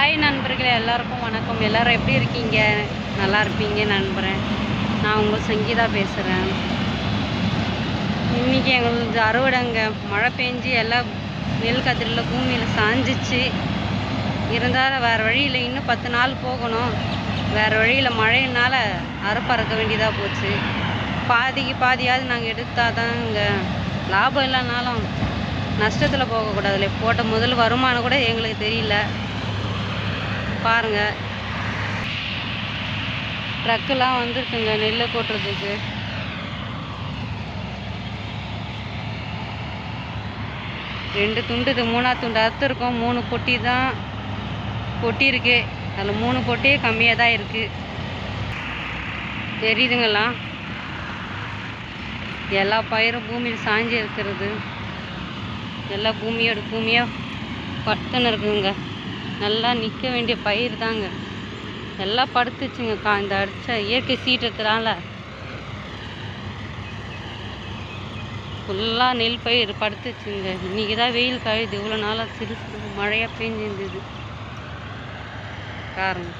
Hi நண்பர்களே எல்லாருக்கும் வணக்கம். எல்லாரும் எப்படி இருக்கீங்க? நல்லா இருப்பீங்க நண்பரேன் நான் உங்கள் சங்கீதா பேசுகிறேன் இன்றைக்கி எங்களுக்கு அறுவடைங்க மழை பெஞ்சு எல்லாம் நெல் கதிரில் பூமியில் சாஞ்சிச்சு. இருந்தாலும் வேறு வழியில் இன்னும் பத்து நாள் போகணும். வேறு வழியில் மழையினால் அறுப்பறக்க வேண்டியதாக போச்சு. பாதிக்கு பாதியாவது நாங்கள் எடுத்தால் தான் இங்கே லாபம் இல்லைனாலும் நஷ்டத்தில் போகக்கூடாதுல்ல. போட்ட முதல் வருமானம் கூட எங்களுக்கு தெரியல. பாருங்க. ட்ரக்கெல்லாம் வந்துருக்குங்க நெல்லை கொட்டுறதுக்கு. ரெண்டு துண்டு இது மூணாவது துண்டு. அறுத்துருக்கோம் மூணு பொட்டி தான் பொட்டி இருக்கு. அதில் மூணு பொட்டியே கம்மியாக தான் இருக்குது தெரியுதுங்களா எல்லா பயிரும் பூமியில் சாஞ்சு இருக்கிறது. எல்லா பூமியோட பூமியாக பட்டுன்னு இருக்குங்க நல்லா நிற்க வேண்டிய பயிர் தாங்க. எல்லாம் படுத்துச்சுங்க கா இந்த அடித்த இயற்கை சீற்றத்தினால. ஃபுல்லாக நெல் பயிர் படுத்துச்சுங்க. இன்றைக்கி தான் வெயில் கழுது இவ்வளோ நாளாக சிறு சிறு மழையாக பெஞ்சிருந்தது. காரணம்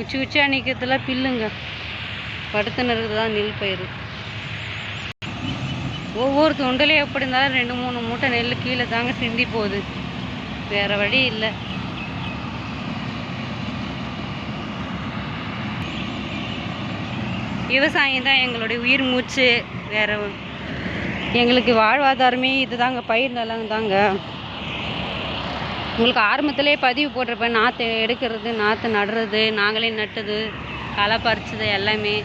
உச்சி உச்சியாக நிற்கிறதுலாம் பில்லுங்க. படுத்துன்னு இருக்குது தான் நெல் பயிர். ஒவ்வொரு துண்டுலையும் எப்படி இருந்தாலும் ரெண்டு மூணு மூட்டை நெல் கீழே தாங்க சிந்தி போகுது. வேறு வழி இல்லை. விவசாயம் தான் எங்களுடைய உயிர் மூச்சு. வேறு எங்களுக்கு வாழ்வாதாரமே இது தாங்க பயிர் நிலம் தாங்க. உங்களுக்கு ஆரம்பத்திலே பதிவு போட்டிருப்பேன் நாற்று எடுக்கிறது நாற்று நடுறது நாங்களே நட்டுது களை பறிச்சது எல்லாமே.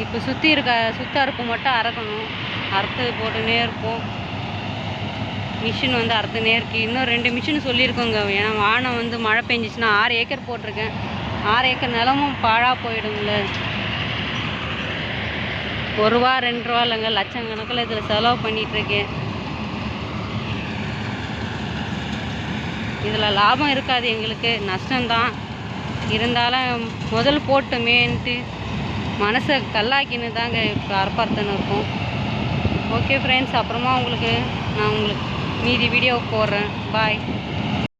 இப்போ சுற்றி இருக்க சுத்த அறுப்பு மட்டும் அறக்கணும். அறுத்து போட்டுனே இருப்போம். மிஷின் வந்து அறுத்துனே நேருக்கு இன்னும் ரெண்டு மிஷின் சொல்லியிருக்கோங்க. ஏன்னா வானம் வந்து மழை பெஞ்சிச்சுன்னா ஆறு ஏக்கர் போட்டிருக்கேன். ஆறு ஏக்கர் நிலமும் பாழாக போயிடுங்கள ஒரு ரூபா ரெண்டு ரூபா இல்லைங்க. லட்சக்கணக்கில் இதில் செலவு பண்ணிகிட்ருக்கேன். இதில் லாபம் இருக்காது எங்களுக்கு. நஷ்டம்தான். இருந்தாலும் முதல் போட்டுமேன்ட்டு மனசை கல்லாக்கின்னு தாங்க இப்போ அறப்பறுத்துன்னு இருக்கும். ஓகே ஃப்ரெண்ட்ஸ் அப்புறமா உங்களுக்கு நான் உங்களுக்கு மீதி வீடியோ போடுறேன். பாய்